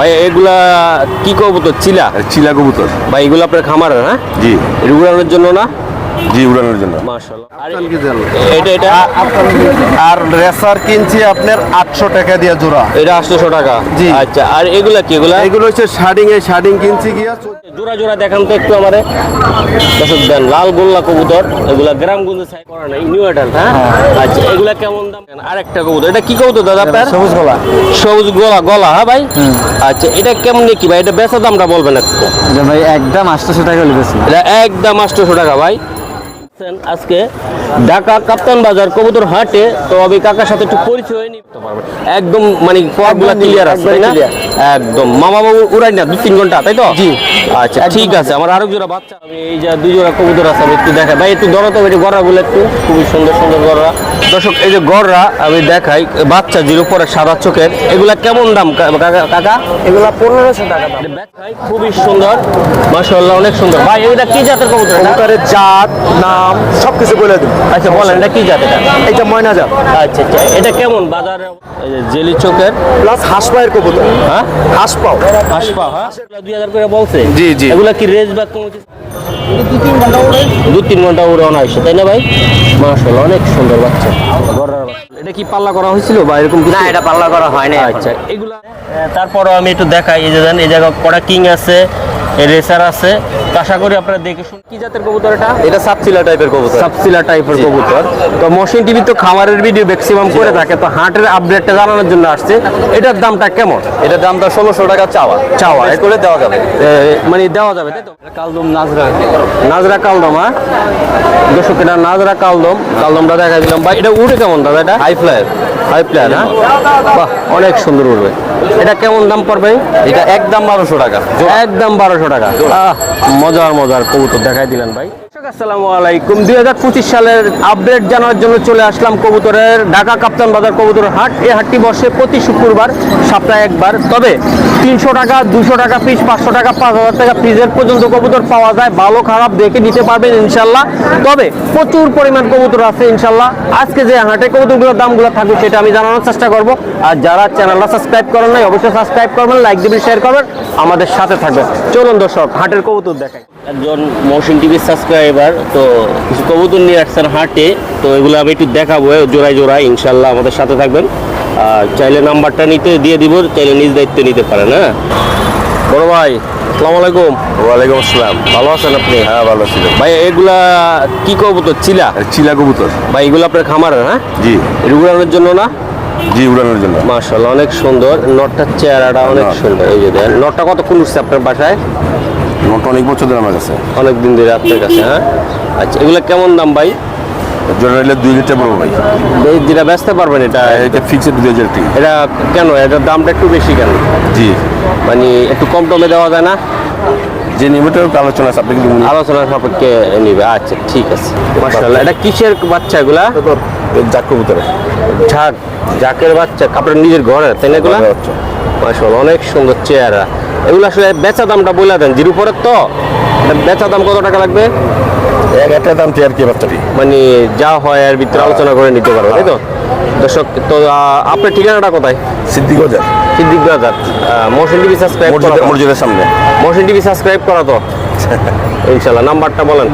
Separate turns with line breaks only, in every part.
ভাই এগুলা কি কবুতর? চিলা?
চিলা কবুতর।
ভাই এগুলো আপনার খামার হ্যাঁ?
জি।
এগুলোর জন্য না?
জি উড়ানোর জন্য।
আর এটা এটা?
আর রেসার কিনছি আপনার আটশো টাকা দিয়ে জোড়া।
এটা আটশোশো টাকা?
জি।
আচ্ছা আর এগুলা কি এগুলা?
এগুলো হচ্ছে শার্ডিং এ শার্ডিং কিনছি গিয়া।
জোড়া জোড়া দেখান তো একটু আমারে। দর্শক দেন লাল গোল্লা কবুতর। এগুলা গ্রামগঞ্জে সাই করা নাই নিউ অ্যাডাল্ট হ্যাঁ? আচ্ছা এগুলা কেমন দাম? আরেকটা কবুতর। এটা কি কবুতর দাদা আপনার?
সবুজ গলা।
সবুজ গলা গলা হ্যাঁ ভাই? আচ্ছা এটা কেমন কি ভাই? এটা বেচা দামটা বলবেন একটু।
ভাই একদম আটশোশো টাকা লিখেছি
এটা একদম আটশোশো টাকা ভাই। আজকে ঢাকা কাপ্তান বাজার কবুতর হাটে। তো আমি কাকার সাথে একটু পরিচয় নিতে পারবেন একদম মানে পথগুলা ক্লিয়ার আছে তাই না? একদম। মামা বাবু উড়াই না দু তিন ঘণ্টা তাই তো? জি। আচ্ছা ঠিক আছে আমার আরও জোড়া বাচ্চা আমি এই যে দুই জোড়া কবুতর আছে আমি একটু দেখাই। ভাই একটু ধরো তো একটু গড়াগুলো একটু। খুবই সুন্দর সুন্দর গড়া দর্শক এই যে গড়রা আমি দেখাই বাচ্চা জিরো পরে সাদা চোখের। এগুলা কেমন দাম কাকা?
এগুলো পনেরোশো টাকা দাম।
খুবই সুন্দর। মাশাআল্লাহ অনেক সুন্দর। ভাই এটা কি জাতের কবুতর? এটা?
কবুতরের জাত নাম সব কিছু বলে দিন
আচ্ছা বলেন এটা কি জাত এটা?
এটা ময়না জাত।
আচ্ছা আচ্ছা এটা কেমন বাজারে? এই যে জেলি চোখের?
প্লাস হাঁস পায়ের কবুতর।
হ্যাঁ?
হাঁস পাও।
হাসপা হ্যাঁ? দুই হাজার করে বলছে?
জি, জি।
এগুলা কি রেস বা কোনো কিছু? দু তিন ঘণ্টা উড়ে অনা হয়েছে তাই না ভাই? মাশাআল্লাহ অনেক সুন্দর বাচ্চা। এটা কি পাল্লা করা হয়েছিল বা এরকম না এটা পাল্লা করা হয়নি আচ্ছা এগুলা তারপরও আমি একটু দেখাই এই যে এই জায়গা কড়া কিং আছে রেসার আছে। আশা করি আপনারা দেখে শুন কি জাতের কবুতর এটা?
এটা সাপচিলা টাইপের কবুতর।
সাবসিলা টাইপের কবুতর। তো মশিন টিভি তো খামারের ভিডিও ম্যাক্সিমাম করে থাকে। তো হাটের আপডেটটা জানানোর জন্য আসছে। এটার দামটা কেমন?
এটার দামটা ষোলোশো টাকা চাওয়া।
চাওয়া।
করে দেওয়া যাবে।
মানে দেওয়া যাবে তাই তো?
কালদম নাজরা।
নাজরা কালদম হ্যাঁ? দর্শক এটা নাজরা কালদম। কালদমটা দেখা দিলাম। ভাই এটা উঠে কেমন দাদা এটা?
হাই ফ্লায়ার
হাই প্লেয়ার হ্যাঁ? বাহ, অনেক সুন্দর উঠবে এটা কেমন দাম পড়বে?
এটা একদম বারোশো টাকা।
একদম বারোশো টাকা। মজার মজার কবুতর দেখাই দিলেন ভাই। আসসালামু আলাইকুম। দুই হাজার পঁচিশ সালের আপডেট জানার জন্য চলে আসলাম কবুতরের ঢাকা কাপ্তান বাজার কবুতরের হাট। এই হাটটি বসে প্রতি শুক্রবার, সপ্তাহে একবার। তবে তিনশো টাকা দুশো টাকা পিস পাঁচশো টাকা, পাঁচ হাজার টাকা পিসের পর্যন্ত কবুতর পাওয়া যায়। ভালো, খারাপ দেখে নিতে পারবেন ইনশাল্লাহ। তবে প্রচুর পরিমাণ কবুতর আছে ইনশাল্লাহ। আজকে যে হাটে কবুতরগুলোর দামগুলো থাকবে, সেটা আমি জানানোর চেষ্টা করব। আর যারা চ্যানেলটা সাবস্ক্রাইব করেন নাই, অবশ্যই সাবস্ক্রাইব করবেন লাইক দিবেন শেয়ার করবেন। আমাদের সাথে থাকবেন। চলুন দর্শক, হাটের কবুতর দেখাই। একজন মৌসুম টিভির সাবস্ক্রাইবার তো কিছু কবুতর নিয়ে আসছেন হাটে তো এগুলো আমি একটু দেখাবো জোড়ায় জোড়ায় ইনশাল্লাহ আমাদের সাথে থাকবেন। আর চাইলে নাম্বারটা নিতে দিয়ে দিব চাইলে নিজ দায়িত্ব নিতে পারেন হ্যাঁ? বড় ভাই আসসালামু আলাইকুম।
ওয়ালাইকুম আসসালাম।
ভালো আছেন আপনি?
হ্যাঁ ভালো ছিল
ভাই এগুলা কি কবুতর? চিলা?
চিলা কবুতর।
ভাই এগুলো আপনার খামারের হ্যাঁ?
জি।
উড়ানোর জন্য না?
জি উড়ানোর জন্য।
মাশাআল্লাহ অনেক সুন্দর। নটটার চেহারাটা অনেক সুন্দর। এই যে নটটা কতক্ষণ উঠছে আপনার বাসায়?
অনেক বছর ধরে আমার কাছে।
অনেক দিন ধরে আপনার কাছে হ্যাঁ? আচ্ছা এগুলো কেমন দাম ভাই?
দুই লিটার পড়ব ভাই।
এই যেটা বেচতে পারবেন এটা
এটা ফিক্সড দুই হাজার টাকা
এটা কেন? এটার দামটা একটু বেশি কেন?
জি।
মানে একটু কম টমে দেওয়া যায় না?
যে আলোচনা আছে আপনি কিন্তু
আলোচনা সাপেক্ষে নিবে। আচ্ছা ঠিক আছে। মাশাআল্লাহ। এটা কিসের বাচ্চা এগুলা?
জাক কবুতরের।
ঝাঁক ঝাঁকের বাচ্চা। আপনার নিজের ঘরের তাই না এগুলা? মাশাআল্লাহ অনেক সুন্দর চেহারা। এগুলো আসলে বেচা দামটা বলে দেন জিরো পরের তো? বেচা দাম কত টাকা লাগবে?
এক একটা দাম টিয়ার কি বাচ্চাটি।
মানে যা হয় এর ভিতরে আলোচনা করে নিতে পারব তাই তো? দর্শক তো আপনার ঠিকানাটা কোথায়?
সিদ্দিক বাজার।
সিদ্দিক বাজার মোশন টিভি সাবস্ক্রাইব করা
মসজিদের মসজিদের সামনে।
মোশন টিভি সাবস্ক্রাইব করা তো? ইনশাল্লাহ নাম্বারটা বলেন।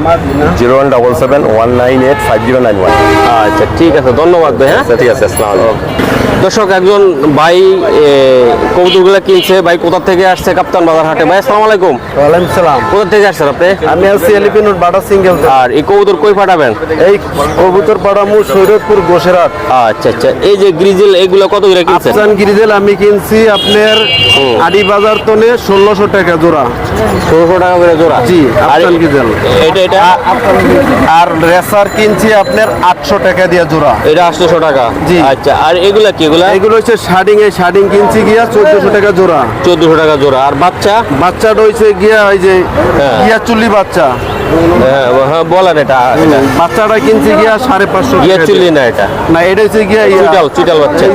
Zero one double seven one nine eight five zero nine one.
আচ্ছা ঠিক আছে ধন্যবাদ ভাই হ্যাঁ?
ঠিক আছে আসসালাম আলাইকুম।
দর্শক একজন ভাই কবুতরগুলো কিনছে। ভাই কোথা থেকে আসছে কাপ্তান বাজার হাটে? ভাই আসসালামু আলাইকুম।
ওয়ালাইকুম সালাম।
কোথা থেকে আসছেন আপনি?
আমি আছি এলিপিনুর বাটা সিঙ্গেল
আর এই কবুতর কই পাঠাবেন?
এই কবুতর পাড়ামু সৈরতপুর গোসেরাট
আচ্ছা আচ্ছা। এই যে গ্রিজেল এগুলো কত করে কিনছেন?
আফসান গিরিজেল আমি কিনছি আপনার আড়ি বাজার তনে ষোলোশো টাকা জোড়া।
ষোলোশো টাকা করে জোড়া?
জি,
আর
আফসান গিজেল।
এটা এটা?
আর রেসার কিনছি আপনার আটশো টাকা দিয়ে জোড়া।
এটা আটশোশো টাকা?
জি।
আচ্ছা আর এগুলা কি? এগুলা?
এগুলো হচ্ছে শার্ডিং এ শার্ডিং কিনছি গিয়া চোদ্দশো টাকা জোড়া।
চোদ্দশো টাকা জোড়া। আর বাচ্চা?
বাচ্চাটা গিয়া ওই যে
হ্যাঁ।
গিয়া চুল্লি বাচ্চা।
হ্যাঁ হ্যাঁ বলেন এটা।
বাচ্চাটা কিনছি গিয়া সাড়ে পাঁচশো
চুল্লি না এটা?
না এটা হচ্ছে গিয়া
চিটাল চিটাল বাচ্চা।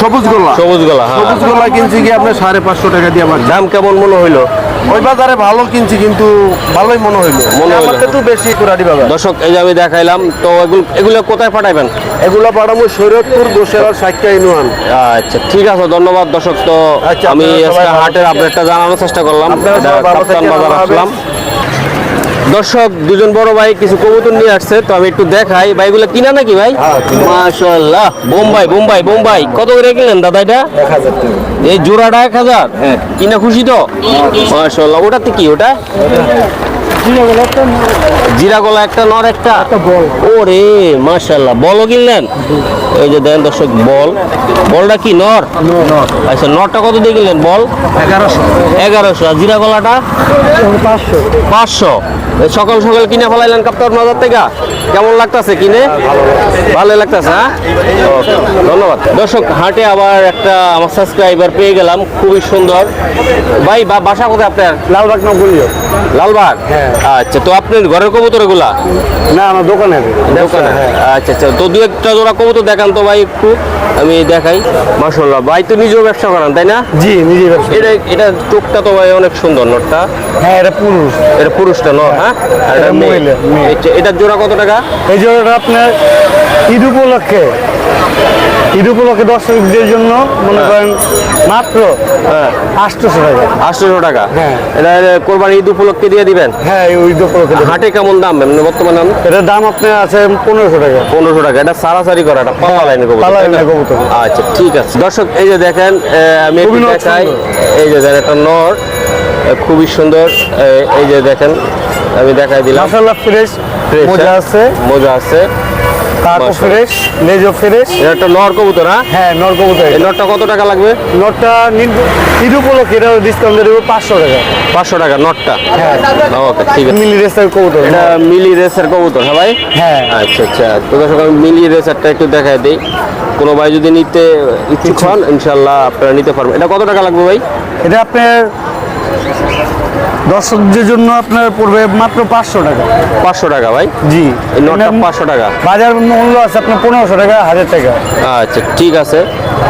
সবুজ গোলা।
সবুজ গলা হ্যাঁ।
সবুজ গোলা কিনছি গিয়া আপনার সাড়ে পাঁচশো টাকা দিয়ে আমার
দাম কেমন মনে হইল?
ওই বাজারে ভালো কিনছি কিন্তু ভালোই মনে হইল।
মনে হইল।
বেশি আড়ি বাজার।
দর্শক এই যে আমি দেখাইলাম তো এগুলো এগুলো কোথায় পাঠাইবেন?
এগুলো পাঠাবো শরীয়তপুর গোসেরার সাক্ষা ইউনিয়ন
আচ্ছা ঠিক আছে ধন্যবাদ দর্শক তো
আচ্ছা,
আমি আজকে হাটের। আপডেটটা জানানোর চেষ্টা করলাম। বাজার আসলাম। দর্শক দুজন বড় ভাই কিছু কবুতর নিয়ে আসছে তো আমি একটু দেখাই। ভাইগুলো কিনা নাকি ভাই?
মাশাল্লাহ
মাশাআল্লাহ বোম্বাই বোম্বাই বোম্বাই। কত করে কিনলেন দাদা এটা? এই জোড়াটা এক হাজার?
হ্যাঁ।
কিনা খুশি তো? মাশাল্লাহ ওটাতে কি ওটা। জিরা গলা একটা নর একটা? ওরে মাশাআল্লাহ। বলও কিনলেন? এই যে দেন দর্শক বল। বলটা কি নর? আচ্ছা নরটা কত দিয়ে কিনলেন? বল।
এগারোশো।
এগারোশো। আর জিরা গলাটা?
পাঁচশো।
পাঁচশো। এই সকাল সকাল কিনে ফেলাইলেন কাপ্তার বাজার থেকে? কেমন লাগতাছে কিনে? ভালো লাগতেছে হ্যাঁ? ধন্যবাদ। দর্শক হাটে আবার একটা আমার সাবস্ক্রাইবার পেয়ে গেলাম খুবই সুন্দর। ভাই বা- বাসা কোথায় আপনার?
লালবাগ না বলিও
লালবাগ?
হ্যাঁ।
আচ্ছা তো আপনার ঘরের কবুতর এগুলা?
না আমার দোকানে
দোকানে আচ্ছা আচ্ছা। তো দু একটা জোড়া কবুতর দেখান তো ভাই একটু আমি দেখাই। মাসাল্লাহ ভাই তো নিজেও ব্যবসা করেন তাই না?
জি নিজে ব্যবসা
এটা এটা চোখটা তো ভাই অনেক সুন্দর নটটা।
হ্যাঁ এটা পুরুষ।
এটা পুরুষটা নর হ্যাঁ আর এটা
মহিলা,
এটা- এটার জোড়া কত টাকা?
এই জোড়াটা আপনার ঈদ উপলক্ষে ঈদ উপলক্ষে দর্শকদের জন্য মনে করেন মাত্র
হ্যাঁ।
আটশোশো টাকা।
আটশোশো টাকা?
হ্যাঁ।
এটা কোরবানি ঈদ উপলক্ষে দিয়ে দিবেন?
হ্যাঁ ঈদ উপলক্ষে।
হাটে কেমন দাম? বর্তমানে
এটার দাম আপনার আছে পনেরোশো টাকা।
পনেরোশো টাকা। এটা সারাসারি করা এটা পাল্লা লাইনে কবুতর। আচ্ছা ঠিক আছে। দর্শক এই যে দেখেন আমি দেখাই। এই যে দেখেন একটা নর। খুবই সুন্দর। এই যে দেখেন আমি দেখাই দিলাম।
মজা
হ্যাঁ?
আছে।
মজা আছে।
কাকও ফ্রেশ লেজও ফ্রেশ।
এটা একটা নর কবুতর হ্যাঁ?
হ্যাঁ নর কবুতর
এই নরটা কত টাকা লাগবে?
এটা ডিসকাউন্ট দেবো পাঁচশো টাকা।
পাঁচশো টাকা নটটা
হ্যাঁ।
ওকে ঠিক আছে।
মিলি রেসের কবুতর
এটা মিলি রেসের কবুতর হ্যাঁ ভাই?
হ্যাঁ।
আচ্ছা আচ্ছা। তো দর্শক আমি মিলি রেসারটা একটু দেখাই দিই। কোনো ভাই যদি নিতে ইচ্ছুক হন ইনশাল্লাহ আপনারা নিতে পারবেন। এটা কত টাকা লাগবে ভাই?
এটা আপনার দর্শকদের জন্য আপনার পড়বে মাত্র পাঁচশো টাকা।
পাঁচশো টাকা ভাই?
জি।
পাঁচশো টাকা।
বাজার মূল্য আছে আপনার পনেরোশো টাকা হাজার টাকা।
আচ্ছা ঠিক আছে।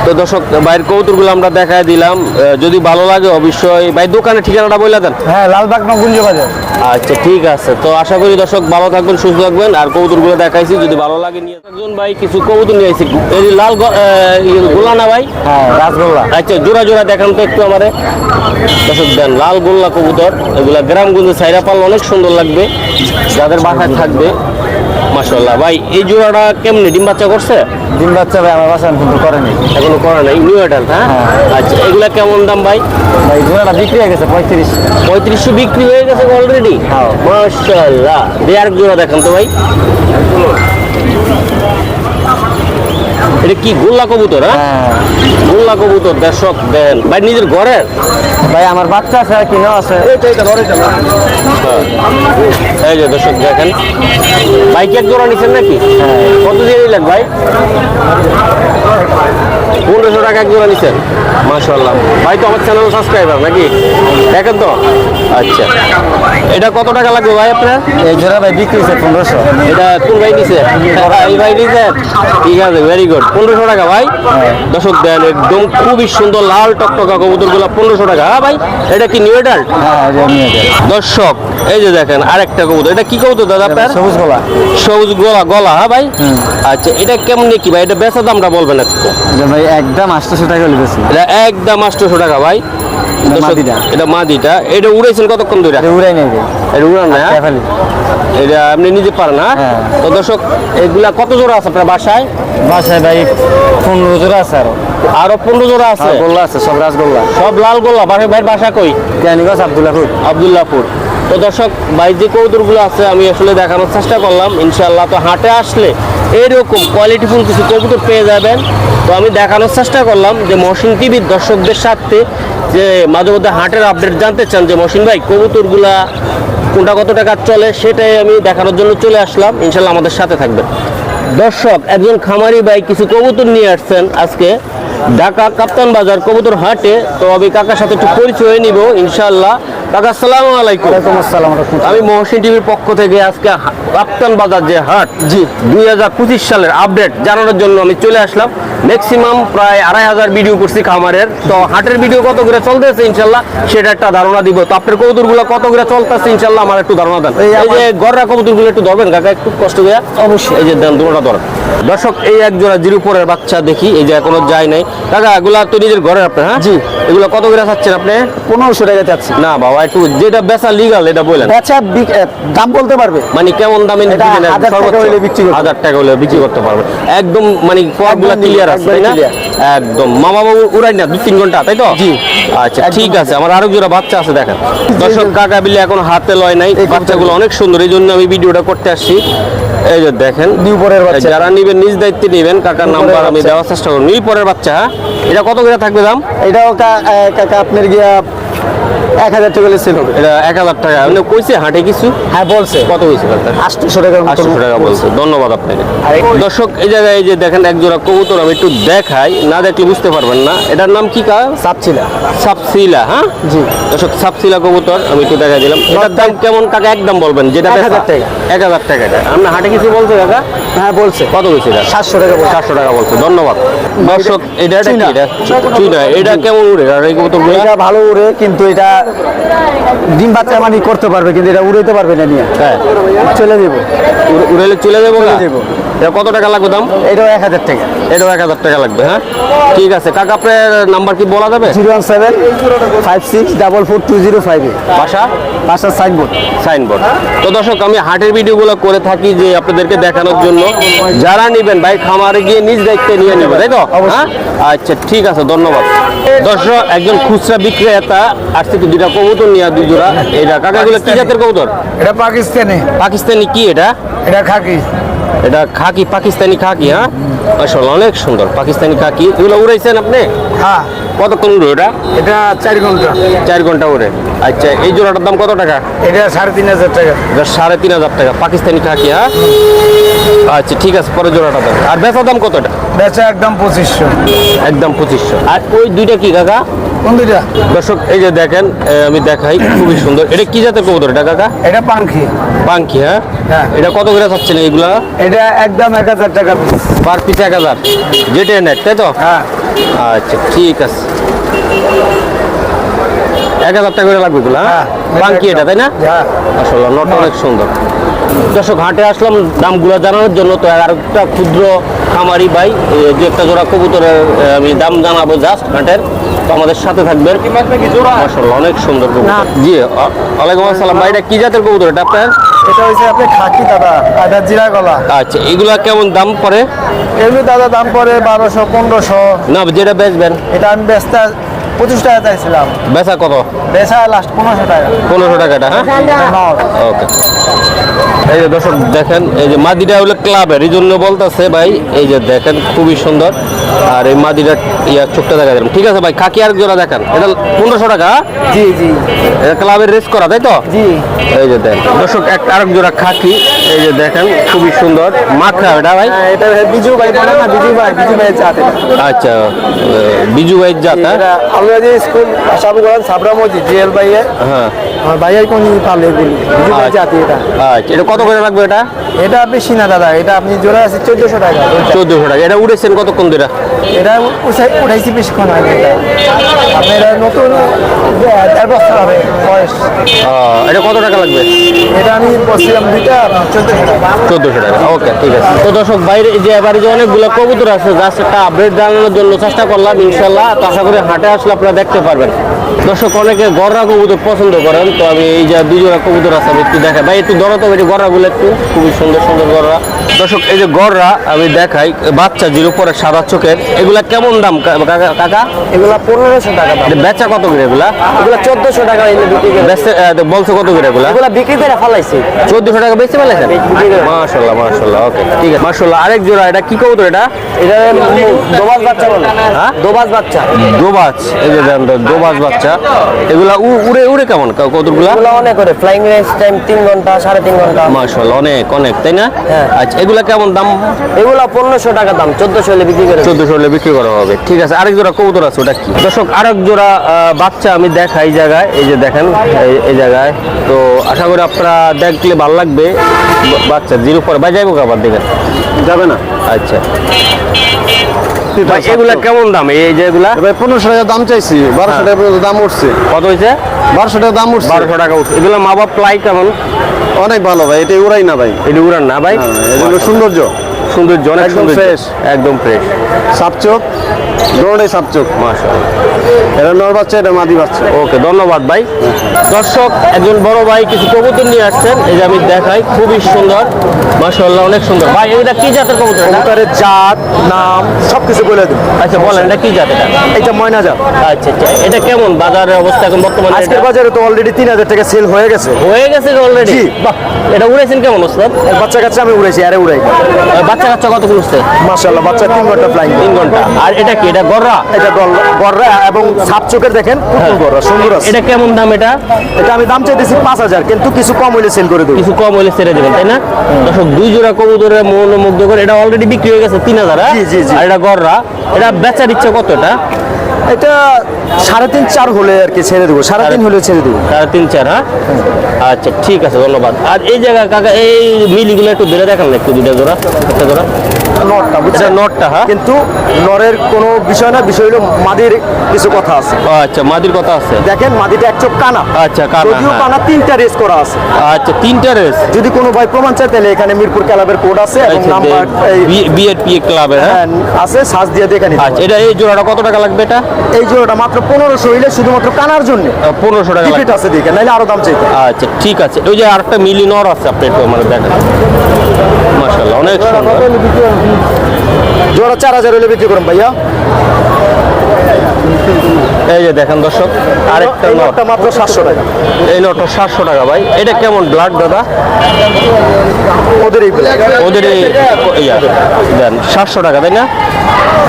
তো দর্শক বাইরের কবুতরগুলো আমরা দেখায় দিলাম। যদি ভালো লাগে অবশ্যই ভাই দোকানের ঠিকানাটা বলে দেন।
হ্যাঁ লালবাগ নগুঞ্জ বাজার।
আচ্ছা ঠিক আছে। তো আশা করি দর্শক ভালো থাকবেন সুস্থ থাকবেন। আর কবুতরগুলো দেখাইছি যদি ভালো লাগে নিয়ে একজন ভাই কিছু কবুতর নিয়ে আইছি। এই লাল ইয়ে, গোলা না ভাই?
হ্যাঁ রাসগোল্লা।
আচ্ছা জোড়া জোড়া দেখান তো একটু আমারে। দর্শক দেন লাল গোল্লা কবুতর। এগুলা গ্রামগঞ্জে সাইরা পাল অনেক সুন্দর লাগবে। যাদের বাসায় থাকবে। মাশাল্লাহ ভাই এই জোড়াটা কেমনি? ডিম বাচ্চা করছে?
ডিম বাচ্চা ভাই আমার বাসায় কিন্তু করেনি
এখনও করে নাই? নিউ অ্যাডাল্ট হ্যাঁ? আচ্ছা এগুলা কেমন দাম ভাই?
ভাই জোড়াটা বিক্রি হয়ে গেছে পঁয়ত্রিশ।
পঁয়ত্রিশশো বিক্রি হয়ে গেছে অলরেডি
হ্যাঁ।
মাশাল্লাহ দিয়ে আরেক জোড়া দেখান তো ভাই। এটা কি গোল্লা কবুতর হ্যাঁ?
হ্যাঁ।
গোল্লা কবুতর দর্শক দেন। ভাই নিজের ঘরের?
ভাই আমার বাচ্চা আছে আর কিনা আছে।
এই যে দর্শক দেখেন। ভাই কি এক জোড়া নিচ্ছেন নাকি? কত দিয়ে নিলেন ভাই? পনেরোশো টাকা এক জোড়া নিচ্ছেন মাশাল্লাহ ভাই তো আমার চ্যানেল সাবস্ক্রাইবার নাকি? দেখেন তো। আচ্ছা। এটা কত টাকা লাগবে ভাই আপনার?
এই জোড়া ভাই বিক্রি হয়েছে পনেরোশো।
এটা কোন ভাই নিছে? এই ভাই নিছে। ঠিক আছে ভেরি গুড পনেরোশো টাকা ভাই। দর্শক দেন একদম খুবই সুন্দর লাল টকটকা কবুতরগুলো পনেরোশো টাকা। হ্যাঁ ভাই এটা কি নিউ অ্যাডাল্ট দর্শক এই যে দেখেন আরেকটা কবুতর। এটা কি কবুতর দাদা আপনার?
সবুজ গোলা।
সবুজ গলা গলা হ্যাঁ ভাই? আচ্ছা এটা কেমন কি ভাই? এটা বেচা দামটা বলবেন একটু।
ভাই একদম আটশোশো টাকা বেশি
এটা একদম আটশোশো টাকা ভাই। এটা মাদিটা। এটা উড়াইছেন কতক্ষণ ধরে?
উড়াই নেই
এটা উড়ান না হ্যাঁ? এটা আপনি নিজে পারেন না
হ্যাঁ।
তো দর্শক এগুলা কত জোড়া আছে আপনার বাসায়?
বাসায় ভাই পনেরো জোড়া আছে আরও।
আরও পনেরো জোড়া আছে।
গোল্লা আছে সব রাসগোল্লা
সব লাল গোল্লা। বাসায় ভাইয়ের বাসা কই?
কেয়ানিগঞ্জ আবদুল্লাপুর
আবদুল্লাপুর তো দর্শক ভাই যে কবুতরগুলো আছে আমি আসলে দেখানোর চেষ্টা করলাম। ইনশাল্লাহ তো হাটে আসলে এরকম কোয়ালিটিফুল কিছু কবুতর পেয়ে যাবেন। তো আমি দেখানোর চেষ্টা করলাম যে মহসিন টিভির দর্শকদের সাথে যে মাঝে মধ্যে হাটের আপডেট জানতে চান যে মহসিন ভাই কবুতরগুলা কোনটা কত টাকা চলে সেটাই আমি দেখানোর জন্য চলে আসলাম। ইনশাল্লাহ আমাদের সাথে থাকবেন। দর্শক একজন খামারি ভাই কিছু কবুতর নিয়ে আসছেন আজকে। ঢাকা কাপ্তান বাজার কবুতর হাটে। তো আমি কাকার সাথে একটু পরিচয় নিব ইনশাল্লাহ কাকা সালাম আলাইকুম।
আসসালাম
আমি মহসিন টিভির পক্ষ থেকে আজকে কাপ্তান বাজার যে হাট জি। দুই হাজার পঁচিশ সালের আপডেট জানানোর জন্য আমি চলে আসলাম। ম্যাক্সিমাম প্রায় আড়াই হাজার ভিডিও করছি খামারের। তো হাটের ভিডিও কত করে চলতেছে ইনশাল্লাহ সেটা একটা ধারণা দিব। তো আপনার কবুতরগুলো কত করে চলতেছে ইনশাল্লাহ আমার একটু ধারণা দেন।
এই
যে গররা কবুতরগুলো একটু ধরবেন কাকা একটু কষ্ট করে। অবশ্যই। এই যে দেন দুটোটা ধরেন। দর্শক এই এক জোড়া জিরুপুরের বাচ্চা দেখি এই যে এখনও যায় নাই। কাকা এগুলা তো নিজের ঘরে আপনার হ্যাঁ? জি। এগুলো কত করে চাচ্ছেন আপনি?
পনেরোশো টাকা চাচ্ছি।
না বাবা একটু যেটা বেচা লিগাল এটা বলেন।
আচ্ছা দাম বলতে পারবে।
মানে কেমন দামে
হাজার টাকা
হলে বিক্রি করতে পারবে একদম মানে কোয়াগুলো ক্লিয়ার আছে তাই না?
একদম।
মামা বাবু উড়াই না দু তিন ঘণ্টা তাই তো?
জি।
আচ্ছা ঠিক আছে আমার আরও বাচ্চা আছে দেখেন। দর্শক কাকা বিলে এখন হাতে লয় নাই বাচ্চাগুলো অনেক সুন্দর এই জন্য আমি ভিডিওটা করতে আসছি। এই যে দেখেন
নিউপরের বাচ্চা।
যারা নিবেন নিজ দায়িত্বে নিবেন কাকার নাম্বার আমি দেওয়ার চেষ্টা করব। নিউপরের বাচ্চা হ্যাঁ? এটা কত করে থাকবে দাম?
এটাও কাকা আপনার গিয়া এক হাজার টাকা সেল হবে।
এটা এক হাজার টাকা। কইছে হাটে কিছু?
হ্যাঁ বলছে।
কত হয়েছে
আটশোশো টাকার মতো
টাকা বলছে। ধন্যবাদ আপনাকে। দর্শক এই জায়গায় যে দেখেন এক জোড়া কবুতর আমি একটু দেখাই। না দেখলে বুঝতে পারবেন না। এটার নাম কি কা সাপসিলা। হ্যাঁ?
জি।
দর্শক সাপসিলা কবুতর আমি একটু দেখাই দিলাম। এটার দাম কেমন কাকা? একদম বলবেন। যেটা
এক। হাজার টাকা।
এক হাজার টাকা এটা। আপনার হাটে কিছু বলছে কাকা?
হ্যাঁ বলছে।
কত হয়েছে এটা?
সাতশো টাকা বলছে।
সাতশো টাকা বলছে। ধন্যবাদ। দর্শক এটা এটা? এটা কেমন উড়ে? আর এই কবুতর
ভালো উড়ে কিন্তু এটা ডিম বাচ্চা মানে করতে পারবে কিন্তু এটা উড়াইতে পারবে না নিয়ে।
হ্যাঁ।
চলে দেবো
উড়াইলে চলে যাব না?
যাব।
এটা কত টাকা লাগবে দাম?
এটাও এক হাজার টাকা।
এটাও এক হাজার টাকা লাগবে হ্যাঁ? ঠিক আছে। কাকা আপনার নাম্বার কি বলা যাবে?
Zero one seven five six double four two zero five
বাসা?
বাসার সাইনবোর্ড।
সাইনবোর্ড। তো দর্শক আমি হাটের ভিডিওগুলো করে থাকি যে আপনাদেরকে দেখানোর জন্য। যারা নেবেন ভাই খামারে গিয়ে নিজ দায়িত্বে নিয়ে নেবেন তাই তো? হ্যাঁ? আচ্ছা ঠিক আছে ধন্যবাদ। দর্শক একজন খুচরা বিক্রেতা আসছে দুটা কবুতর নিয়ে দুই জোড়া। এটা কাকাগুলো কি জাতের কবুতর?
এটা পাকিস্তানি।
পাকিস্তানি কি এটা?
এটা খাকি।
এটা খাকি পাকিস্তানি খাকি হ্যাঁ? আসলে অনেক সুন্দর। পাকিস্তানি খাকি। এগুলো উড়াইছেন আপনি?
হ্যাঁ।
কতক্ষণ উড়ে ওটা
এটা চার ঘণ্টা।
চার ঘণ্টা উড়ে। আচ্ছা এই জোড়াটার দাম কত টাকা?
এটা সাড়ে তিন হাজার টাকা।
এটা সাড়ে তিন হাজার টাকা। পাকিস্তানি খাকি হ্যাঁ? আচ্ছা ঠিক আছে পরে জোড়াটা দেন আর বেচা দাম কতটা?
বেচা একদম পঁচিশশো।
একদম পঁচিশশো। আর ওই দুইটা কি কাকা?
কোন দুইটা?
দর্শক এই যে দেখেন আমি দেখাই খুবই সুন্দর। এটা কি জাতের কবুতর এটা কাকা?
এটা পাঙ্খি।
পাঙ্কি হ্যাঁ?
হ্যাঁ।
এটা কত করে চাচ্ছেন এইগুলা?
এটা একদম এক হাজার টাকা।
পার পিস এক হাজার। যেটা নেট তাই তো?
হ্যাঁ।
আচ্ছা ঠিক আছে। এক হাজার টাকা করে লাগবে এগুলো হ্যাঁ?
হ্যাঁ,
পাঙ্কি এটা তাই না?
হ্যাঁ।
আসলে নট অনেক সুন্দর। দর্শক হাটে আসলাম দামগুলো জানানোর জন্য। তো আর একটা ক্ষুদ্র খামারি ভাই দু একটা জোড়া কবুতরের আমি দাম জানাব জাস্ট হাটের। তো আমাদের সাথে থাকবেন। মাশাআল্লাহ অনেক সুন্দর কবুতর। জি ওয়ালাইকুম আসসালাম। ভাই এটা কি জাতের কবুতর? এটা আপনার?
এটা হচ্ছে আপনি খাকি দাদা এটা জিরা গলা।
আচ্ছা এগুলা কেমন দাম পড়ে?
এমনি দাদা দাম পড়ে বারোশো পনেরোশো।
না যেটা বেচবেন।
এটা আমি বেচতে পঁচিশ টাকা চাইছিলাম।
বেচা কত?
বেচা লাস্ট পনেরোশো টাকা।
পনেরোশো টাকাটা হ্যাঁ? ওকে এই যে দর্শক দেখেন এই যে মাদিটা হলো ক্লাবের এই জন্য বলতেছে ভাই এই যে দেখেন খুবই সুন্দর। আর এই মাদিটা ইয়ার চোখটা দেখা যাবে। ঠিক আছে ভাই খাকি আর জোড়া দেখেন। এটা পনেরোশো টাকা হ্যাঁ?
জি জি।
এটা ক্লাবের রেস করা তাই তো?
জি।
এই যে দেখেন দর্শক এক আরেক জোড়া খাকি। এই যে দেখেন খুবই সুন্দর। মাখা এটা ভাই?
হ্যাঁ, এটা বিজু ভাই বলে না বিজু ভাই বিজু ভাই চাতে
আচ্ছা বিজু ভাই জাত হ্যাঁ?
আমরা যে স্কুল করেন সাবরা মসজিদ জিএল ভাইয়ে
হ্যাঁ।
আমার ভাইয়ের কোন পালে এগুলি জাতি এটা।
আচ্ছা এটা কত করে রাখবে এটা?
এটা বেশি না দাদা। এটা আপনি জোড়া আছে চোদ্দশো টাকা।
চোদ্দশো টাকা। এটা উড়েছেন কতক্ষণ ধরে?
এটা উঠাই- উঠাইছি বেশিক্ষণ আগে এটা। আপনি এটা নতুন দেড় বছর হবে বয়স।
এটা কত টাকা লাগবে?
এটা আমি বলছিলাম দুইটা চোদ্দশো টাকা।
চোদ্দশো টাকা। ওকে ঠিক আছে। তো দর্শক বাইরে যে এবারে যে অনেকগুলো কবুতর আছে জাস্ট একটা আপডেট জানানোর জন্য চেষ্টা করলাম ইনশাল্লাহ তো আশা করি হাটে আসলে আপনারা দেখতে পারবেন। দর্শক অনেকে গররা কবুতর পছন্দ করেন তো আমি এই যে দুই জোড়া কবুতর আছে আমি একটু দেখাই। ভাই একটু ধরো তো গররাগুলো একটু। খুবই সুন্দর সুন্দর গররা। দর্শক এই যে গররা আমি দেখাই বাচ্চা জিরো পরে সাদা চোখের। এগুলা কেমন দাম কাকা?
এগুলা পনেরোশো টাকা দাম।
বেচা কত করে এগুলা?
এগুলা চোদ্দশো টাকা
বলছে কত করে এগুলা?
এগুলা বিক্রি করে ফেলাইছি।
চোদ্দশো টাকা বেশি পেলেছেন মাশাল্লাহ মাশাল্লাহ ওকে ঠিক আছে। মাশাল্লাহ আরেক জোড়া এটা কি কবুতর এটা?
এটা দোবাজ বাচ্চা বলে।
হ্যাঁ?
দোবাজ বাচ্চা।
দোবাজ এই যে দেন বাচ্চা এগুলা উড়ে উড়ে কেমন? কতগুলা?
অনেক করে ফ্লাইং রেঞ্জ টাইম তিন ঘণ্টা সাড়ে তিন ঘণ্টা।
মাশাআল্লাহ অনেক অনেক তাই না?
হ্যাঁ।
আচ্ছা এগুলা কেমন দাম?
এগুলো পনেরোশো টাকা দাম চোদ্দশো হলে বিক্রি করে
চোদ্দশো হলে বিক্রি করা হবে। ঠিক আছে আরেক জোড়া কবুতর আছে ওটা কি? দর্শক আরেক জোড়া বাচ্চা আমি দেখাই এই জায়গায় এই যে দেখেন এই- জায়গায়। তো আশা করি আপনারা দেখলে ভালো লাগবে। বাচ্চা জিরো পরে বা যাইবো আবার দেখেন।
যাবে না?
আচ্ছা। এগুলা কেমন দাম? এই যে
ভাই পনেরোশো টাকা দাম চাইছি। বারোশো টাকা পর্যন্ত দাম উঠছে।
কত হয়েছে
বারোশো টাকা দাম উঠছে।
বারোশো টাকা উঠছে। এগুলো মা বাপ প্লাই কেমন?
অনেক ভালো ভাই এটা উড়াই না ভাই।
এটি উড়ান না ভাই?
এগুলো সৌন্দর্য।
সৌন্দর্য অনেক সৌন্দর্য
fresh।
একদম ফ্রেশ
সাপচোক দৌড়ে সাপচোক।
মাশাআল্লাহ।
এটা নর বাচ্চা এটা মাদি বাচ্চা।
ওকে ধন্যবাদ ভাই। দর্শক একজন বড় ভাই কিছু কবুতর নিয়ে আসছেন। এই যে আমি দেখাই খুবই সুন্দর। মাশাআল্লাহ অনেক সুন্দর। ভাই এটা কি জাতের কবুতর
কবুতরের জাত নাম সবকিছু বলে দিন
আচ্ছা বলেন এটা কি জাত এটা?
এটা ময়না জাত।
আচ্ছা আচ্ছা। এটা কেমন? বাজারের অবস্থা এখন বর্তমানে
আজকের বাজারে তো অলরেডি তিন হাজার টাকা সেল হয়ে গেছে।
হয়ে গেছে অলরেডি বাহ এটা উড়েছেন কেমন ওস্তাদ?
বাচ্চা কাছে আমি উড়াইছি আরে উড়াই।
বাচ্চা কাচ্চা কত উঠছে
মাশাআল্লাহ বাচ্চা তিন ঘণ্টা ফ্লাইং
তিন ঘণ্টা। আর এটা কি এটা গররা?
এটা গররা এবং সাপ চোখের দেখেন পুতুল গররা সুন্দর আছে।
এটা কেমন দাম এটা?
এটা আমি দাম চাইতেছি পাঁচ হাজার কিন্তু কিছু কম হইলে সেল করে দেবো।
কিছু কম হলে ছেড়ে দেবেন তাই না? দর্শক দুই জোড়া কবুতরের মনোমুগ্ধ করে এটা অলরেডি বিক্রি হয়ে গেছে তিন হাজার
জি।
আর এটা গররা। এটা বেচার ইচ্ছা কত এটা?
এটা সাড়ে তিন চার হলে আর কি ছেড়ে দেবো। সাড়ে তিন হলে ছেড়ে দেবো।
সাড়ে তিন চার হ্যাঁ? আচ্ছা ঠিক আছে ধন্যবাদ। আর এই জায়গা কাকা এই মিলিগুলো একটু ধরে দেখান না একটু দুটা জোড়া একটা জোড়া। এটা
বুঝছেন?
নটটা হ্যাঁ?
কিন্তু নরের কোনো বিষয় না বিষয় হলো মাদির কিছু কথা আছে।
আচ্ছা মাদির কথা আছে।
দেখেন মাদিটা এক চোখ কানা।
আচ্ছা, কানা,
যদিও
হ্যাঁ।
কানা তিনটা রেস করা আছে।
আচ্ছা তিনটা রেস
যদি কোনো ভাই প্রমাণ চায় তাহলে এখানে মিরপুর ক্লাবের কোড আছে এবং
আচ্ছা,
নাম্বার
বিএডপি ক্লাবের হ্যাঁ?
আছে সাজ দিয়ে দেখে নিতে
আচ্ছা এটা এই জোড়াটা কত টাকা লাগবে এটা?
এই জোড়াটা মাত্র পনেরোশো হইলে শুধুমাত্র কানার জন্য।
পনেরোশো টাকা
টিকিট আছে দেখে নাইলে আরও দাম চাইতে
আচ্ছা ঠিক আছে। ওই যে আরেকটা মিলি নর আছে আপনি একটু মানে দেখেন। মাশাআল্লাহ অনেক সুন্দর।
জোড়া চার হাজার হলে বিক্রি করুন ভাইয়া।
এই যে দেখেন দর্শক আরেকটা
নটটা মাত্র সাতশো টাকা।
এই নটটা সাতশো টাকা ভাই। এটা কেমন ব্লাড দাদা?
ওদের
ওদের দেন সাতশো টাকা তাই না?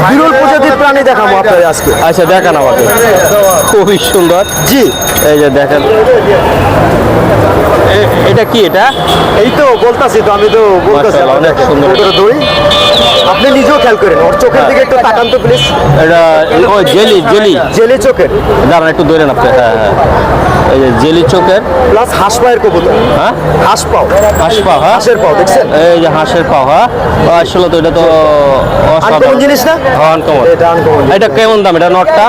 বিরল প্রজাতির প্রাণী দেখাবো আপনাদের আজকে।
আচ্ছা দেখান আমাকে খুবই সুন্দর।
জি।
এই যে দেখেন। এটা কি এটা?
এই তো বলতাছি তো আমি তো বলতাছি
অনেক সুন্দর।
দই আপনি নিজেও খেয়াল করেন ওর চোখের দিকে একটু তাকান তো প্লিজ
এটা ও জেলি জেলি।
জেলে চোখের?
দাঁড়ান একটু ধরেন আপনি হ্যাঁ হ্যাঁ। এই যে জেলি চোখের।
প্লাস হাঁস পায়ের কবুতর।
হ্যাঁ?
হাঁস পাও।
হাঁস পা হ্যাঁ।
হাঁসের পাও দেখছেন?
এই যে হাঁসের পা হ্যাঁ। আসলে তো এটা তো অসাধারণ।
জিনিস না?
হ্যাঁ আনকমন।
এটা uncommon
এটা কেমন দাম? এটা নটটা?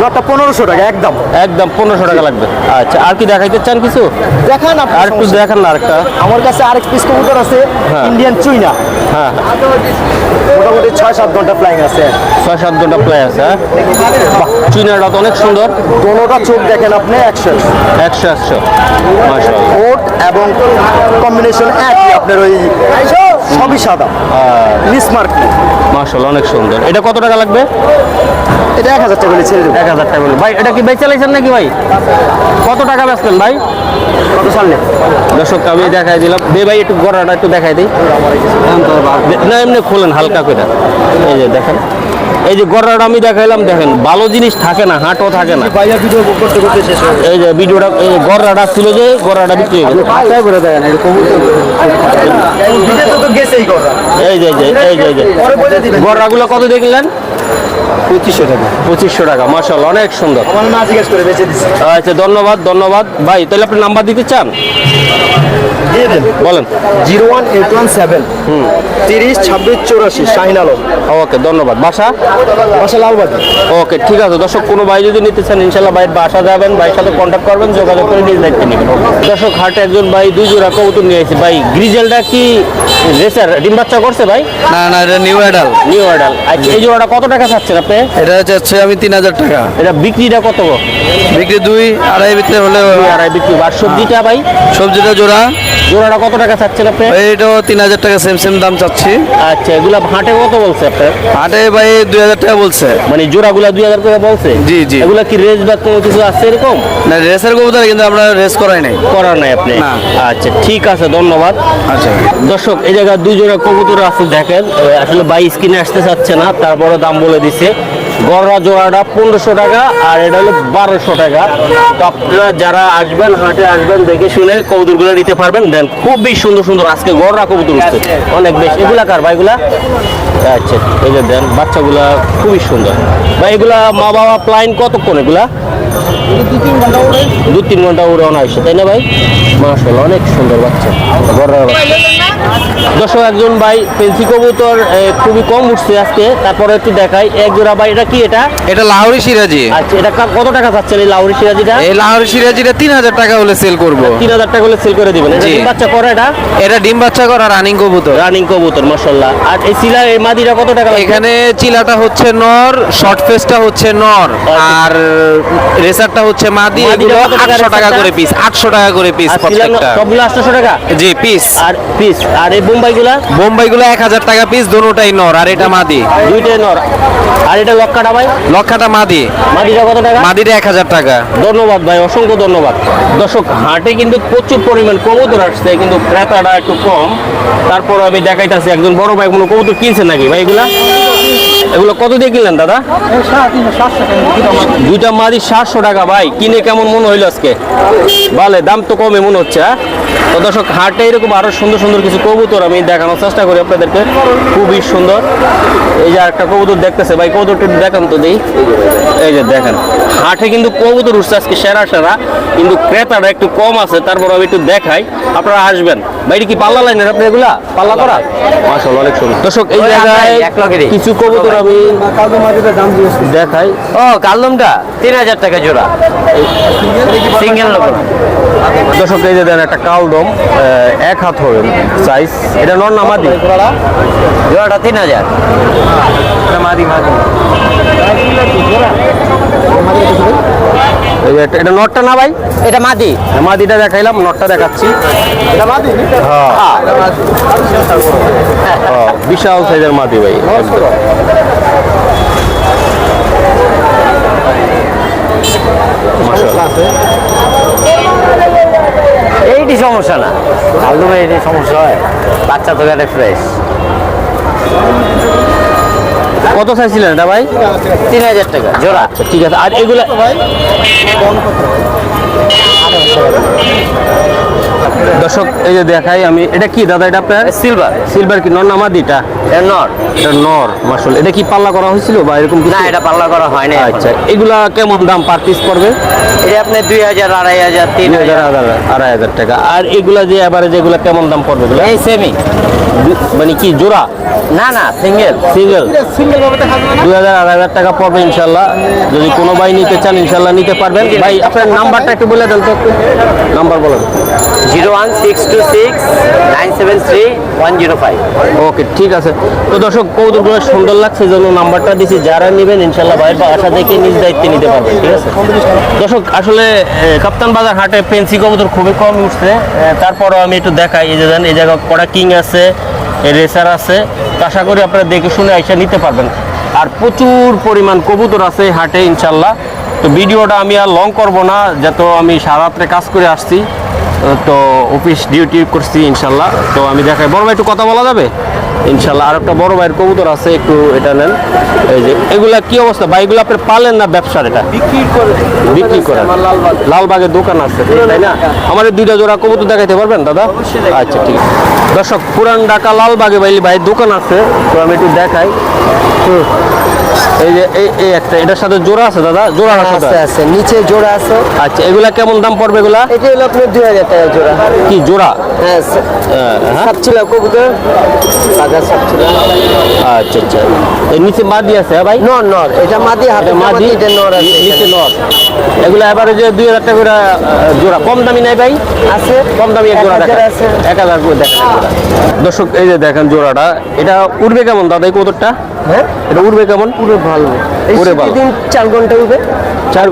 নটটা পনেরোশো টাকা একদম।
একদম পনেরোশো টাকা লাগবে। আচ্ছা আর কি দেখাইতে চান কিছু?
দেখান আপনি
আর একটু দেখান না আরেকটা।
আমার কাছে আরেক পিস কবুতর আছে
হ্যাঁ।
ইন্ডিয়ান চুইনা
হ্যাঁ।
মোটামুটি ছয় সাত ঘণ্টা ফ্লাইং আছে।
ছয় সাত ঘণ্টা প্লে আছে হ্যাঁ? চুইনাটা তো অনেক সুন্দর।
দোনোটা চোখ দেখেন আপনি একশো।
একশো একশো।
ওট এবং কম্বিনেশন একই আপনার ওই সবই সাদা। মিসমার্ক
মার্শাল অনেক সুন্দর। এটা কত টাকা লাগবে?
এটা এক হাজার টাকা বলে ছেড়ে দেবো।
এক হাজার টাকা বলে ভাই এটা কি বেচে লাইছেন নাকি ভাই? কত টাকা বেচলেন ভাই?
কত সামনে
দর্শক আমি দেখাই দিলাম। দে ভাই একটু গড়াটা একটু দেখাই দিই। না এমনি খোলেন হালকা করে। এই যে দেখেন। এই যে গড়াটা আমি দেখাইলাম দেখেন ভালো জিনিস থাকে না হাটও থাকে না। এই যে ভিডিওটা এই যে গড়াটা ছিল যে গড়াটা বিক্রি হয়ে এই যে এই যে এই যে গড়াগুলো কত দেখলেন?
পঁচিশশো টাকা।
পঁচিশশো টাকা মার্শাল অনেক সুন্দর।
আমার না জিজ্ঞেস করে বেঁচে দিচ্ছি
আচ্ছা ধন্যবাদ ধন্যবাদ। ভাই তাহলে আপনি নাম্বার দিতে চান?
দিয়ে দেন।
বলেন।
Zero one eight one seven. তিরিশ ছাব্বিশ চৌরাশি শাহিন আলম
ওকে ধন্যবাদ। বাসা?
বাসা লালবাগে
ওকে ঠিক আছে। দর্শক কোনো ভাই যদি নিতে চান ইনশাল্লাহ ভাইয়ের বাসা যাবেন ভাইয়ের সাথে কন্ট্যাক্ট করবেন যোগাযোগ করে নিজ দায়িত্ব নেবেন। দর্শক হাটে একজন ভাই দুই জোড়া কবুতর নিয়ে এসেছে ভাই গ্রিজেলটা কি রেসার? ডিম বাচ্চা করছে ভাই?
না না এটা নিউ অ্যাডাল
নিউ আচ্ছা এই জোড়াটা কত টাকা চাচ্ছেন আপনি?
এটা চাচ্ছে আমি তিন হাজার টাকা।
এটা বিক্রিটা কত?
বিক্রি দুই আড়াই ভিতরে হলে
আড়াই বিক্রি। আর সবজিটা ভাই?
সবজিটা জোড়া
জোড়াটা কত টাকা চাচ্ছেন আপনি?
এইটাও তিন হাজার টাকা সেম সেম দাম চাচ্ছি।
আচ্ছা এগুলা হাটে কত বলছে আপনার?
হাটে ভাই দুই হাজার টাকা বলছে।
মানে জোড়াগুলা দুই হাজার করে বলছে?
জি, জি।
এগুলা কি রেস বা কোনো কিছু আছে এরকম?
না রেসের কবুতর কিন্তু আমরা রেস করাই নাই।
করার নাই আপনি?
না।
আচ্ছা ঠিক আছে ধন্যবাদ।
আচ্ছা।
দর্শক এই জায়গায় দুই জোড়া কবুতর আছে দেখেন। আসলে বাই আসতে চাচ্ছে না তারপরে দাম বলে দিছে। গড়া জোড়াটা পনেরোশো টাকা আর এটা হলো বারোশো টাকা। তো আপনারা যারা আসবেন, হাটে আসবেন, দেখে শুনে কবুতরগুলো নিতে পারবেন। দেন খুবই সুন্দর সুন্দর আজকে গড়রা কবুতর উঠছে। অনেক বেশি। এগুলা কার ভাইগুলা আচ্ছা এই যে দেন, বাচ্চাগুলা খুবই সুন্দর। ভাই, এগুলা মা বাবা প্লাইন কতক্ষণ এগুলা? দু তিন ঘণ্টা উড়ে অনা হয়েছে তাই না ভাই? মার্শাল অনেক সুন্দর বাচ্চা দর্শক, একজন ভাই পেন্সি কবুতর খুবই কম উঠছে আজকে। তারপরে একটু দেখাই। এক জোড়া ভাই, এটা কি এটা?
এটা লাহোরি সিরাজি।
আচ্ছা এটা কত টাকা চাচ্ছেন এই লাউরি সিরাজিটা?
এই লাহোরি সিরাজিটা তিন হাজার টাকা হলে সেল করব।
তিন হাজার টাকা হলে সেল করে দিবেন। এটা ডিম বাচ্চা করে এটা?
এটা ডিম বাচ্চা করা রানিং কবুতর।
রানিং কবুতর মাশাল্লাহ আর এই সিলা এই মাদিটা কত টাকা
এখানে চিলাটা হচ্ছে নর শর্ট ফেসটা হচ্ছে নর। আর রেসারটা হচ্ছে মাদি এগুলো
কত টাকা
আটশো টাকা করে পিস আটশো টাকা করে পিস প্রত্যেকটা।
সবগুলো আটশো টাকা?
জি পিস
আর পিস আর এই বোম্বাইগুলা?
বোম্বাইগুলো এক হাজার টাকা পিস দোনোটাই নর আর এটা মাদি।
দুইটাই নর। আর এটা লক্কাটা ভাই?
লক্ষাটা মাদি।
মাদিটা কত টাকা?
মাদিটা এক হাজার টাকা।
ধন্যবাদ ভাই অসংখ্য ধন্যবাদ। দর্শক হাটে কিন্তু প্রচুর পরিমাণ কবুতর আসছে কিন্তু ক্রেতাটা একটু কম। তারপর আমি দেখাইতেছি একজন বড় ভাই কোনো কবুতর কিনছেন নাকি ভাই এগুলা? এগুলো কত দিয়ে কিনলেন দাদা? দুইটা মাদি সাতশো টাকা ভাই কিনে কেমন মনে হইল আজকে? ভালো দাম তো কমে মনে হচ্ছে হ্যাঁ? তো দর্শক হাটে এরকম আরও সুন্দর সুন্দর কিছু কবুতর আমি দেখানোর চেষ্টা করি আপনাদেরকে। খুবই সুন্দর। এই যে একটা কবুতর দেখতেছে ভাই কবুতরটা দেখান তো দিই। এই যে দেখেন, হাটে কিন্তু কবুতর উঠছে আজকে সেরা সেরা, কিন্তু ক্রেতারা একটু কম আছে, তারপর আমি একটু দেখাই, আপনারা আসবেন। বাইরে কি পাল্লা লাইনের আপনি এগুলা? পাল্লা করা? মাসাল অনেক সুন্দর। দর্শক এই জায়গায়
এক।
কিছু কবুতর আমি দেখাই।
ও কালদমটা? তিন হাজার টাকা জোড়া। সিঙ্গেল লোক
দর্শক এই যে দেন একটা কালদম এক হাত হবে সাইজ এটা নর নামাদি
জোড়াটা তিন হাজার।
এই যে এটা- এটা নটটা না ভাই?
এটা মাদি।
মাদিটা দেখাইলাম নটটা দেখাচ্ছি। হ্যাঁ। হ্যাঁ, বিশাল সাইজের মাদি ভাই
এইটি সমস্যা না কালদমে এইটি সমস্যা হয় বাচ্চা তো গেলে ফ্রেশ
কত চাইছিলেন এটা ভাই?
তিন হাজার টাকা। জোড়া।
আচ্ছা ঠিক আছে। আর এগুলা দর্শক এই যে দেখাই আমি এটা কি দাদা এটা আপনার?
সিলভার
সিলভার কি? নর নামাদিটা
এর নট
এটা নর মাসল এটা কি পাল্লা করা হয়েছিল বা এরকম
না এটা পাল্লা করা হয় না
আচ্ছা এগুলা কেমন দাম পার পিস পড়বে?
এটা আপনি দুই হাজার আড়াই হাজার তিন
তিন হাজার
হাজার।
আড়াই- আড়াই হাজার টাকা। আর এগুলা যে এবারে যেগুলা কেমন দাম পড়বে
এই সেমি
মানে কি জোড়া?
না না সিঙ্গেল
সিঙ্গেল দুই হাজার আড়াই হাজার টাকা পড়বে ইনশাল্লাহ যদি কোনো ভাই নিতে চান ইনশাল্লাহ নিতে পারবেন। ভাই আপনার নাম্বারটা একটু বলে দেন তো। নাম্বার বলেন।
Zero one six two six nine seven three one zero five.
Okay ঠিক আছে। তো দর্শক কৌতুকগুলো সুন্দর লাগছে জন্য নাম্বারটা দিছি। যারা নেবেন, ইনশাল্লাহ ভাইয়ের বাসা থেকে নিজ দায়িত্বে নিতে পারবেন, ঠিক আছে? দর্শক, আসলে কাপ্তান বাজার হাটে পেন্সি কবুতর খুবই কম উঠছে। তারপরও আমি একটু দেখাই, এই যে দেন, এই জায়গায় কড়া কিং আছে রেসার আছে। আশা করি আপনারা দেখে শুনে এসে নিতে পারবেন। আর প্রচুর পরিমাণ কবুতর আছে হাটে, ইনশাল্লাহ। তো ভিডিওটা আমি আর লং করব না, যত আমি সারাত্রে কাজ করে আসছি, তো অফিস ডিউটি করছি, ইনশাল্লাহ। তো আমি দেখাই। বড় ভাই, একটু কথা বলা যাবে? ইনশাল্লাহ আর একটা বড় ভাইয়ের কবুতর আছে একটু এটা নেন। এই যে এগুলা কি অবস্থা? ভাইগুলো আপনি পালেন না ব্যবসার এটা? বিক্রি করেন লালবাগের দোকান আছে তাই না? আমাদের দুইটা জোড়া কবুতর দেখাইতে পারবেন দাদা? আচ্ছা ঠিক আছে। দর্শক পুরান ঢাকা লালবাগে ভাই ভাই দোকান আছে তো আমি একটু দেখাই। এই যে এই এই একটা এটার সাথে জোড়া আছে দাদা? জোড়া আছে
আছে। নিচে জোড়া আছে।
আচ্ছা এগুলা কেমন দাম পড়বে এগুলা?
এটা হলো আপনার দুই হাজার টাকা জোড়া।
কি জোড়া?
হ্যাঁ
হ্যাঁ, হ্যাঁ।
কবুতর। সাপচিলা
আচ্ছা আচ্ছা। এর নিচে মাদি আছে ভাই?
নর নর এটা মাদি হাতে
মাদি
এটা নর আছে
নিচে নর। এগুলো এবারে যে দুই হাজার টাকা করে জোড়া কম দামি নাই ভাই?
আছে।
কম দামি এক জোড়া দেখা
আছে।
এক হাজার করে দেখা দর্শক এই যে দেখেন জোড়াটা এটা উঠবে কেমন দাদা এই কতটা
হ্যাঁ?
এটা উঠবে কেমন?
পুরো ভালো। দিন চার ঘণ্টা
চার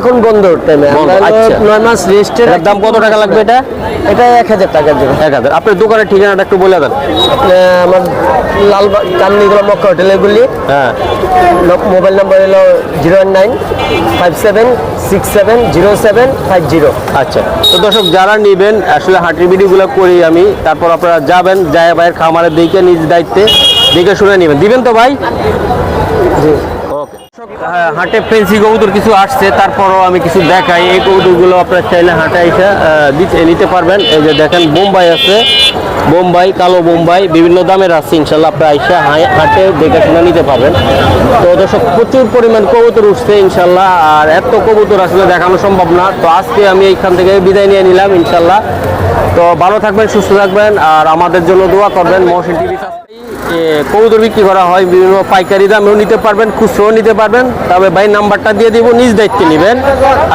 এখন বন্ধ টাইমে
আচ্ছা।
নয় মাস রেস্টের
দাম কত টাকা লাগবে এটা?
এটা এক হাজার টাকার জন্য।
এক হাজার। আপনার দোকানের ঠিকানাটা একটু বলে দেন।
আমার লালবাগ মক্কা হোটেলে
হ্যাঁ।
মোবাইল নাম্বার হলো zero nine five seven six seven zero seven five zero
আচ্ছা। তো দর্শক যারা নেবেন আসলে হাটের ভিডিওগুলো করি আমি। তারপর আপনারা যাবেন যায় ভাইয়ের খামারের দিকে নিজ দায়িত্বে দেখে শুনে নেবেন। দিবেন তো ভাই? হ্যাঁ, হাটে ফেন্সি কবুতর কিছু আসছে, তারপরও আমি কিছু দেখাই। এই কবুতরগুলো আপনারা চাইলে হাটে এসে দিতে- নিতে পারবেন। এই যে দেখেন, বোম্বাই আছে। বোম্বাই, কালো বোম্বাই, বিভিন্ন দামের আছে, ইনশাল্লাহ আপনারা আইসা হাটে দেখে শুনে নিতে পারবেন। তো দর্শক, প্রচুর পরিমাণ কবুতর উঠছে, ইনশাল্লাহ। আর এত কবুতর আসলে দেখানো সম্ভব না। তো আজকে আমি এইখান থেকে বিদায় নিয়ে নিলাম, ইনশাল্লাহ। তো ভালো থাকবেন, সুস্থ থাকবেন। আর আমাদের জন্য দোয়া করবেন, মহসিন টিভি কবুতর বিক্রি করা হয় বিভিন্ন পাইকারি দামেও নিতে পারবেন খুচরোও নিতে পারবেন। তবে ভাই নাম্বারটা দিয়ে দিব নিজ দায়িত্বে নেবেন।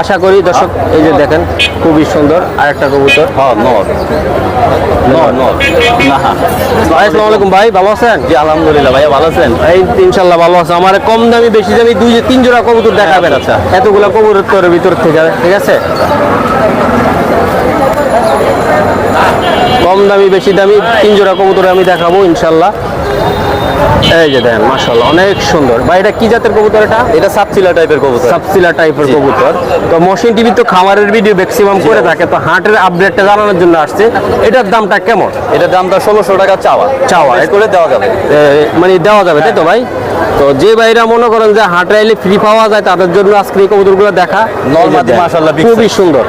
আশা করি দর্শক এই যে দেখেন খুবই সুন্দর আর একটা কবুতর।
হ্যাঁ নর।
ভাই আসসালামু আলাইকুম ভাই ভালো আছেন?
জি আলহামদুলিল্লাহ ভাইয়া ভালো আছেন?
এই ইনশাল্লাহ ভালো আছে। আমার কম দামি বেশি দামি দুই তিন জোড়া কবুতর দেখাবেন।
আচ্ছা।
এতগুলো কবুতরের ভিতর থেকে ঠিক আছে? কম দামি বেশি দামি তিন জোড়া কবুতর আমি দেখাবো ইনশাল্লাহ। এই যে দেখেন মাশাল্লাহ অনেক সুন্দর। ভাই এটা কি জাতের কবুতর এটা?
এটা সাপচিলা টাইপের কবুতর।
সাবসিলা টাইপের কবুতর। তো মশিন টিভি তো খামারের ভিডিও ম্যাক্সিমাম করে থাকে তো হাটের আপডেটটা জানানোর জন্য আসছে। এটার দামটা কেমন?
এটার দামটা ষোলোশো টাকা চাওয়া।
চাওয়া।
করে দেওয়া যাবে।
মানে দেওয়া যাবে তাই তো ভাই? তো যে ভাইরা মনে করেন যে হাটে এলে ফ্রি পাওয়া যায় তাদের জন্য আজকে এই কবুতরগুলো দেখা।
নরমাদি big
খুবই সুন্দর।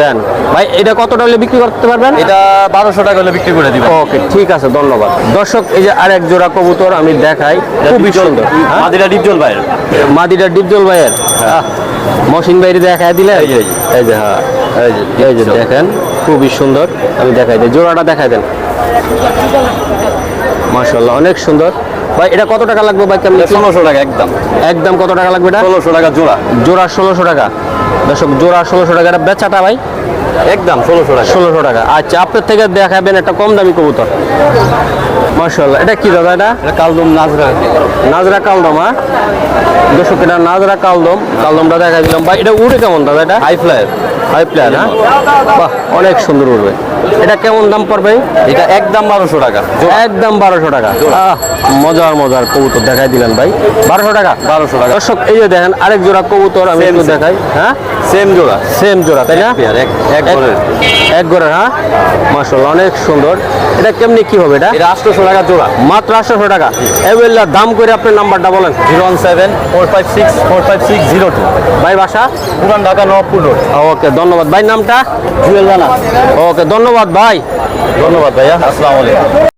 দেন। ভাই এটা কতটা হলে বিক্রি করতে পারবেন?
এটা বারোশো টাকা হলে বিক্রি করে দিবেন।
ওকে ঠিক আছে ধন্যবাদ। দর্শক এই যে আরেক জোড়া কবুতর আমি দেখাই খুবই সুন্দর। হ্যাঁ?
মাদিরা ডিপজল ভাইয়ের।
মাদিটা ডিপজল ভাইয়ের? আহ, মহসিন ভাইয়ের দেখায় দিলে
এই যে, এই যে।
হ্যাঁ। এই যে দেখেন খুবই সুন্দর। আমি দেখাই দিই। জোড়াটা দেখাই দেন। মাশাল্লাহ অনেক সুন্দর। ভাই এটা কত টাকা লাগবে ভাই? কেমন
ষোলোশো টাকা একদম।
একদম কত টাকা লাগবে এটা?
ষোলোশো টাকা জোড়া।
জোড়া ষোলোশো টাকা। দর্শক জোড়া ষোলোশো টাকা এটা বেচাটা ভাই।
একদম ষোলোশো টাকা।
ষোলোশো টাকা। আচ্ছা আপনার থেকে দেখাবেন একটা কম দামি কবুতর। এটা কি দাদা এটা?
কালদম নাজরা।
নাজরা কালদম হ্যাঁ? দর্শক এটা নাজরা কালদম। কালদমটা দেখা দিলাম। ভাই এটা উড়ে কেমন দাদা এটা?
হাই ফ্লায়ার
হাই প্লেয়ার হ্যাঁ? বাহ অনেক সুন্দর উড়বে। এটা কেমন দাম পড়বে?
এটা একদম বারোশো টাকা।
একদম বারোশো টাকা। মজার মজার কবুতর দেখাই দিলেন ভাই। বারোশো টাকা?
বারোশো টাকা।
দর্শক এই যে দেখেন আরেক জোড়া কবুতর আমি একটু দেখাই হ্যাঁ?
সেম জোড়া।
সেম জোড়া তাই না?
এক ঘরের?
হ্যাঁ? মাসাল্লাহ অনেক সুন্দর। এটা কেমনি কি হবে এটা?
এটা আটশোশো টাকা জোড়া।
মাত্র আটশোশো টাকা। এবেলা দাম করে আপনার নাম্বারটা বলেন।
Zero one seven four five six four five six zero two.
ভাই বাসা?
পুরান ঢাকা নবপুর রোড।
ওকে ধন্যবাদ। ভাই নামটা? জুয়েল রানা। ওকে ধন্যবাদ ভাই।
ধন্যবাদ ভাইয়া। আসসালামু আলাইকুম।